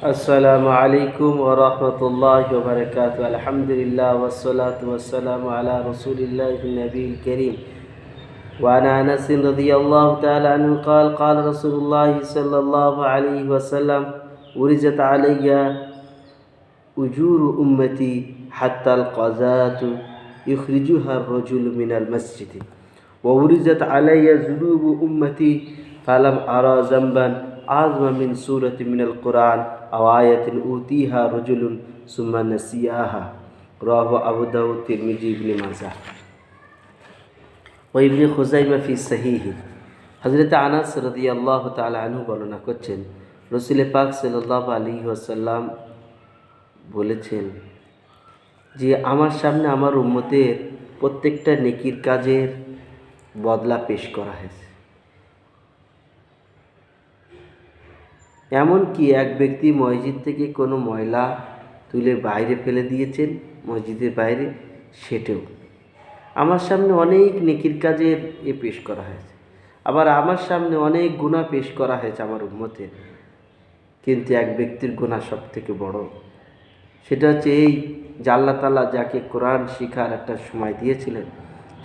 السلام عليكم ورحمة الله وبركاته. الحمد لله والصلاة والسلام على رسول الله النبي الكريم. وعن أنس رضي الله تعالى عنه قال قال رسول الله صلى الله عليه وسلم ورزت علي أجور أمتي حتى القذاة يخرجها الرجل من المسجد. وورزت علي ذنوب أمتي فلم أرى ذنبا asthma মিন সুরত মিনাল কোরআন আওয়ায়াতিন উতিহা রজুলুন সুম্মা সিয়াহা রহ আবুদাউ তিরমিজি, ইবনে মাজা ওই ইবনে খুজাইমা ফি সহিহি। হজরত আনাস রদি তাআলা তালা আনহু বর্ণনা করছেন রসুল পাক সাল্লাহ আলী ওয়াসাল্লাম বলেছেন যে, আমার সামনে আমার উম্মতের প্রত্যেকটা নেকির কাজের বদলা পেশ করা হয়েছে। এমনকি এক ব্যক্তি মসজিদ থেকে কোনো ময়লা তুলে বাইরে ফেলে দিয়েছেন, মসজিদের বাইরে সেটাও। আমার সামনে অনেক নেকির কাজের এ পেশ করা হয়েছে। আবার আমার সামনে অনেক গুণা পেশ করা হয়েছে আমার উন্মতের কিন্তু এক ব্যক্তির গুণা সব থেকে বড় সেটা হচ্ছে এই যে আল্লাহ তালা যাকে কোরআন শিখার একটা সময় দিয়েছিলেন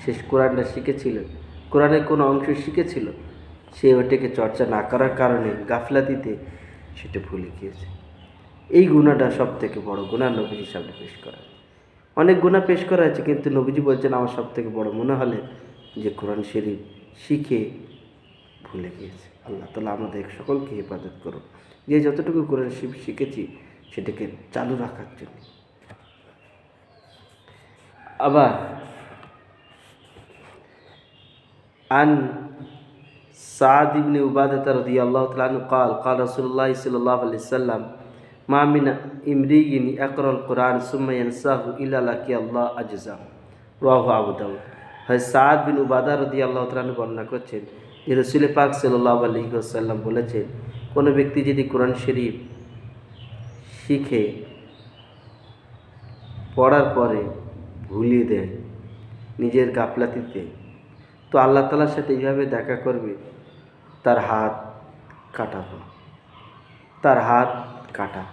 সে কোরআনটা শিখেছিলেন, কোরআনের কোনো অংশ শিখেছিল সে ওটাকে চর্চা না করার কারণে গাফলাতিতে সেটা ভুলে গিয়েছে। এই গুণাটা সব থেকে বড় গুণা নবীজির সামনে পেশ করা। অনেক গুণা পেশ করা হয়েছে, কিন্তু নবীজি বলছেন, আমার সব থেকে বড় মনে হলে যে কোরআন শরীফ শিখে ভুলে গিয়েছে। আল্লাহ তালা আমাদের সকলকে হেফাজত করুন যে যতটুকু কোরআন শরীফ শিখেছি, সেটাকে চালু রাখার জন্য। আবার عن সাদ ইবনে উবাদত রদি আল্লাহ তালু কাল কাল রসুল্লাহ সাল্লাহ আলি সাল্লাম মামিন ইমরিগিন একরল কোরআন সুমায়ন সাহু ইলালাকি আল্লাহ আজজা। রাহু আবুদাউ হয় সাদ বিন উবাদা রদি আল্লাহ তালু বর্ণনা করছেন, যে রসুল পাক সাল্লাহ আলি সাল্লাম বলেছেন, কোনো ব্যক্তি যদি কোরআন শরীফ শিখে, পড়ার পরে ভুলিয়ে দেয় নিজের গাফলাতিতে, তো আল্লাহ তালার সাথে এইভাবে দেখা করবে তার হাত কাটাবো। তার হাত কাটা।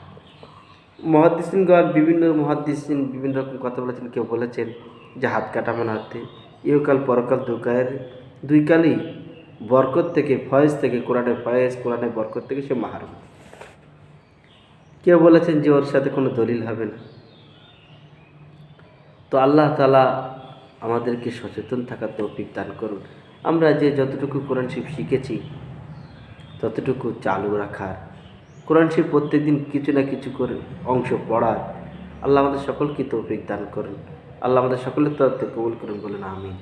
মহাদিসিনগণ বিভিন্ন মহাদিসিন বিভিন্ন রকম কথা বলেছেন, কেউ বলেছেন যে হাত কাটা মানে হাতে। ইহকাল, পরকাল দুকায়ের দুই কালই বরকত থেকে, ফয়েজ থেকে, কোরআনের ফয়েজ, কোরআনের বরকত থেকে সে মাহারুম। কেউ বলেছেন যে ওর সাথে কোনো দলিল হবে না। তো আল্লাহ তালা আমাদেরকে সচেতন থাকার তৌফিক দান করুন। আমরা যে যতটুকু কোরআন শিব শিখেছি, ততটুকু চালু রাখার, কোরআন শিব প্রত্যেকদিন কিছু না কিছু করে অংশ পড়ার, আল্লাহ আমাদের সকলকে তৌফিক দান করুন। আল্লাহ আমাদের সকলের তরফ থেকে কবুল করুন, বলেন আমিন।